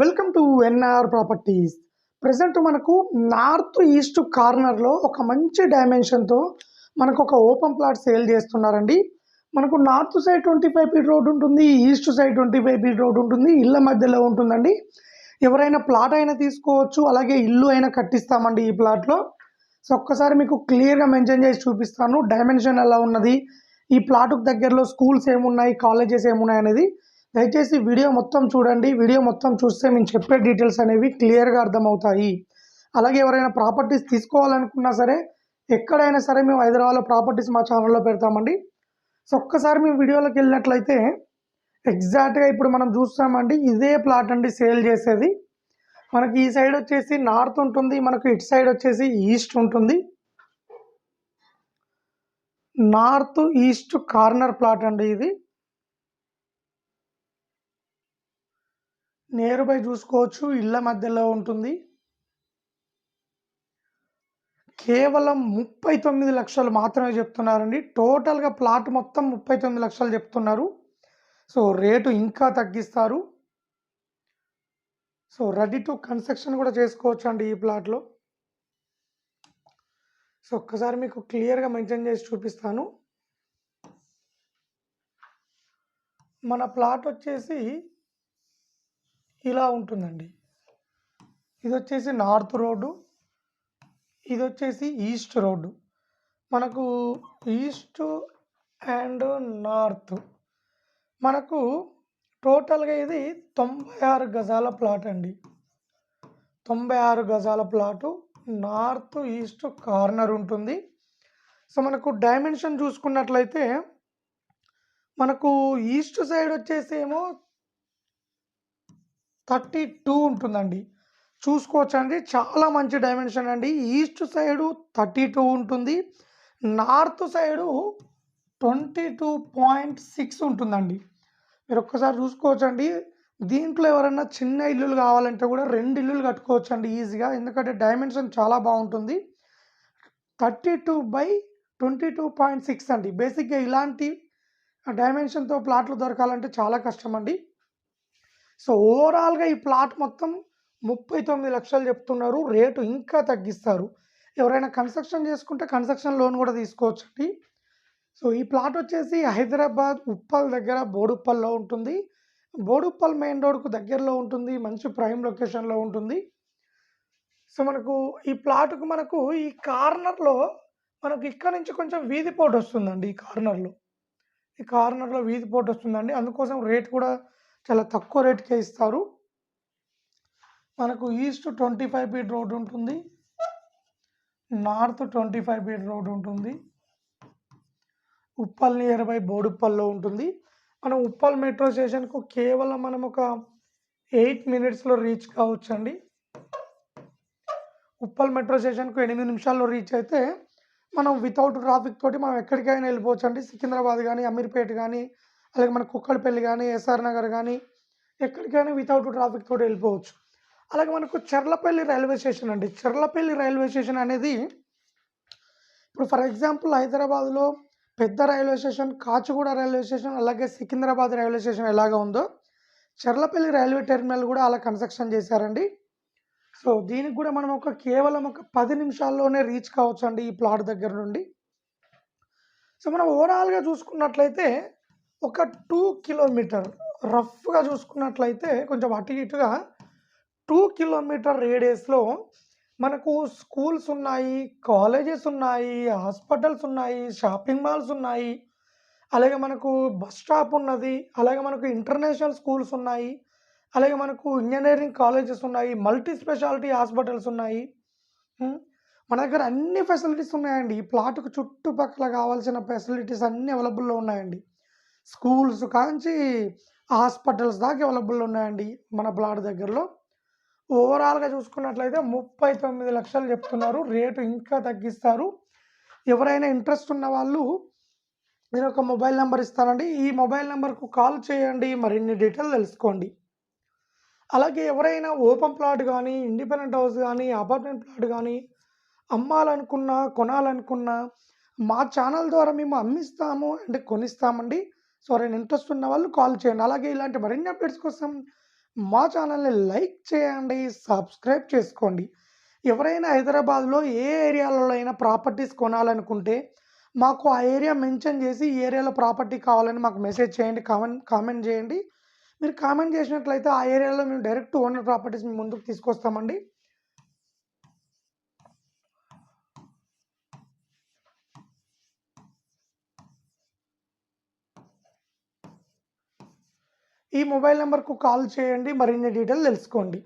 Welcome to NR properties. Present మనకు north east కార్నర్లో ఒక మంచి డైమెన్షన్తో మనకు ఒక ఓపెన్ ప్లాట్ సేల్ చేస్తున్నారండి. మనకు north side twenty five feet road ఉంటుంది east side twenty five feet road ఉంటుంది ఇళ్ళ మధ్యలో ఉంటుందండి. ఎవరైనా ప్లాట్ అయినా తీసుకోవచ్చు అలాగే ఇల్లు అయినా కట్టిస్తామండి ఈ ప్లాట్లో సో ఒక్కసారి మీకు క్లియర్గా మెన్షన్ చేసి చూపిస్తాను డైమెన్షన్ ఎలా ఉన్నది ఈ ప్లాట్కు దగ్గరలో స్కూల్స్ ఏమున్నాయి కాలేజెస్ ఏమున్నాయి అనేది. దయచేసి వీడియో మొత్తం చూడండి. వీడియో మొత్తం చూస్తే మేము చెప్పే డీటెయిల్స్ అనేవి క్లియర్గా అర్థమవుతాయి. అలాగే ఎవరైనా ప్రాపర్టీస్ తీసుకోవాలనుకున్నా సరే ఎక్కడైనా సరే మేము హైదరాబాద్లో ప్రాపర్టీస్ మా ఛానల్లో పెడతామండి. సో ఒక్కసారి మేము వీడియోలోకి వెళ్ళినట్లయితే ఎగ్జాక్ట్గా ఇప్పుడు మనం చూస్తామండి ఇదే ప్లాట్ అండి సేల్ చేసేది. మనకి ఈ సైడ్ వచ్చేసి నార్త్ ఉంటుంది మనకు ఇటు సైడ్ వచ్చేసి ఈస్ట్ ఉంటుంది. నార్త్ ఈస్ట్ కార్నర్ ప్లాట్ అండి ఇది. నేరుపై చూసుకోవచ్చు ఇళ్ళ మధ్యలో ఉంటుంది. కేవలం ముప్పై తొమ్మిది లక్షలు మాత్రమే చెప్తున్నారండి. టోటల్గా ప్లాట్ మొత్తం ముప్పై తొమ్మిది లక్షలు చెప్తున్నారు. సో రేటు ఇంకా తగ్గిస్తారు. సో రెడీ టు కన్స్ట్రక్షన్ కూడా చేసుకోవచ్చు అండి ఈ ప్లాట్లో. సో ఒక్కసారి మీకు క్లియర్గా మెన్షన్ చేసి చూపిస్తాను. మన ప్లాట్ వచ్చేసి ఇలా ఉంటుందండి. ఇది వచ్చేసి నార్త్ రోడ్డు ఇది వచ్చేసి ఈస్ట్ రోడ్డు. మనకు ఈస్ట్ అండ్ నార్త్. మనకు టోటల్గా ఇది తొంభై ఆరు గజాల ప్లాట్ అండి. తొంభై ఆరు గజాల ప్లాటు. నార్త్ ఈస్ట్ కార్నర్ ఉంటుంది. సో మనకు డైమెన్షన్ చూసుకున్నట్లయితే మనకు ఈస్ట్ సైడ్ వచ్చేసి ఏమో థర్టీ టూ ఉంటుందండి. చూసుకోవచ్చు అండి చాలా మంచి డైమెన్షన్ అండి. ఈస్ట్ సైడు థర్టీ టూ ఉంటుంది. North side twenty two point six ఉంటుందండి. మీరు ఒక్కసారి చూసుకోవచ్చండి. దీంట్లో ఎవరైనా చిన్న ఇల్లులు కావాలంటే కూడా రెండు ఇల్లులు కట్టుకోవచ్చు అండి ఈజీగా. ఎందుకంటే డైమెన్షన్ చాలా బాగుంటుంది. Thirty two by twenty two point six అండి. బేసిక్గా ఇలాంటి డైమెన్షన్తో ప్లాట్లు దొరకాలంటే చాలా కష్టం అండి సో ఓవరాల్గా ఈ ప్లాట్ మొత్తం ముప్పై తొమ్మిది లక్షలు చెప్తున్నారు. రేటు ఇంకా తగ్గిస్తారు. ఎవరైనా కన్స్ట్రక్షన్ చేసుకుంటే కన్స్ట్రక్షన్ లోన్ కూడా తీసుకోవచ్చండి. సో ఈ ప్లాట్ వచ్చేసి హైదరాబాద్ ఉప్పల్ దగ్గర బోడుప్పల్లో ఉంటుంది. బోడుప్పల్ మెయిన్ రోడ్కు దగ్గరలో ఉంటుంది. మంచి ప్రైమ్ లొకేషన్లో ఉంటుంది. సో మనకు ఈ ప్లాట్కు మనకు ఈ కార్నర్లో మనకు ఇక్కడ నుంచి కొంచెం వీధి పోటు వస్తుందండి ఈ కార్నర్లో. ఈ కార్నర్లో వీధి పోటు వస్తుందండి. అందుకోసం రేట్ కూడా చాలా తక్కువ రేట్కే ఇస్తారు. మనకు east twenty five feet road ఉంటుంది. North twenty five feet road ఉంటుంది. ఉప్పల్ నియర్ బై బోడుప్పల్లో ఉంటుంది. మనం ఉప్పల్ మెట్రో స్టేషన్కు కేవలం మనం ఒక ఎయిట్ మినిట్స్లో రీచ్ కావచ్చండి. ఉప్పల్ మెట్రో స్టేషన్కు ఎనిమిది నిమిషాల్లో రీచ్ అయితే మనం వితౌట్ ట్రాఫిక్ తోటి మనం ఎక్కడికైనా వెళ్ళిపోవచ్చు అండి సికింద్రాబాద్ కానీ అమీర్పేట కానీ అలాగే మన కుక్కడపల్లి కానీ ఎస్ఆర్ నగర్ కానీ ఎక్కడికైనా వితౌట్ ట్రాఫిక్ తోటి వెళ్ళిపోవచ్చు. అలాగే మనకు చెర్లపల్లి రైల్వే స్టేషన్ అండి. చెర్లపల్లి రైల్వే స్టేషన్ అనేది ఇప్పుడు ఫర్ ఎగ్జాంపుల్ హైదరాబాద్లో పెద్ద railway station Kacheguda railway station అలాగే సికింద్రాబాద్ రైల్వే స్టేషన్ ఎలాగ ఉందో చెర్లపల్లి రైల్వే టెర్మినల్ కూడా అలా కన్స్ట్రక్షన్ చేశారండి. సో దీనికి కూడా మనం ఒక కేవలం ఒక పది నిమిషాల్లోనే రీచ్ కావచ్చు అండి ఈ ప్లాట్ దగ్గర నుండి. సో మనం ఓవరాల్గా చూసుకున్నట్లయితే ఒక టూ కిలోమీటర్. రఫ్గా చూసుకున్నట్లయితే కొంచెం అటు ఇటుగా టూ కిలోమీటర్ రేడియస్లో మనకు స్కూల్స్ ఉన్నాయి కాలేజెస్ ఉన్నాయి హాస్పిటల్స్ ఉన్నాయి షాపింగ్ మాల్స్ ఉన్నాయి. అలాగే మనకు బస్ స్టాప్ ఉన్నది అలాగే మనకు ఇంటర్నేషనల్ స్కూల్స్ ఉన్నాయి అలాగే మనకు ఇంజనీరింగ్ కాలేజెస్ ఉన్నాయి మల్టీ స్పెషాలిటీ హాస్పిటల్స్ ఉన్నాయి. మన దగ్గర అన్ని ఫెసిలిటీస్ ఉన్నాయండి. ఈ ప్లాట్కు చుట్టుపక్కల కావాల్సిన ఫెసిలిటీస్ అన్నీ అవైలబుల్లో ఉన్నాయండి. స్కూల్స్ కాంచి హాస్పిటల్స్ దాకా అవైలబుల్ ఉన్నాయండి మన ప్లాట్ దగ్గరలో. ఓవరాల్గా చూసుకున్నట్లయితే ముప్పై తొమ్మిది లక్షలు చెప్తున్నారు. రేటు ఇంకా తగ్గిస్తారు. ఎవరైనా ఇంట్రెస్ట్ ఉన్న వాళ్ళు నేను ఒక మొబైల్ నెంబర్ ఇస్తానండి. ఈ మొబైల్ నెంబర్కు కాల్ చేయండి. మరిన్ని డీటెయిల్ తెలుసుకోండి. అలాగే ఎవరైనా ఓపెన్ ప్లాట్ కానీ ఇండిపెండెంట్ హౌస్ కానీ అపార్ట్మెంట్ ప్లాట్ కానీ అమ్మాలనుకున్నా కొనాలనుకున్నా మా ఛానల్ ద్వారా మేము అమ్మిస్తాము అంటే కొనిస్తామండి. సో ఎవరైనా ఇంట్రెస్ట్ ఉన్న వాళ్ళు కాల్ చేయండి అలాగే ఇలాంటి మరిన్ని అప్డేట్స్ కోసం మా ఛానల్‌ని లైక్ చేయండి, సబ్స్క్రైబ్ చేసుకోండి. ఎవరైనా హైదరాబాద్‌లో ఏ ఏరియాలలో అయినా ప్రాపర్టీస్ కొనాలనుకుంటే, మాకు ఆ ఏరియా మెన్షన్ చేసి, ఈ ఏరియాలో ప్రాపర్టీ కావాలని మాకు మెసేజ్ చేయండి. కామెంట్ కామెంట్ చేయండి. మీరు కామెంట్ చేసినట్లయితే ఆ ఏరియాలో మేము డైరెక్ట్ ఓనర్ ప్రాపర్టీస్ మీ ముందుకు తీసుకొస్తామండి. ఈ మొబైల్ నెంబర్కు కాల్ చేయండి. మరిన్ని డీటెయిల్ తెలుసుకోండి.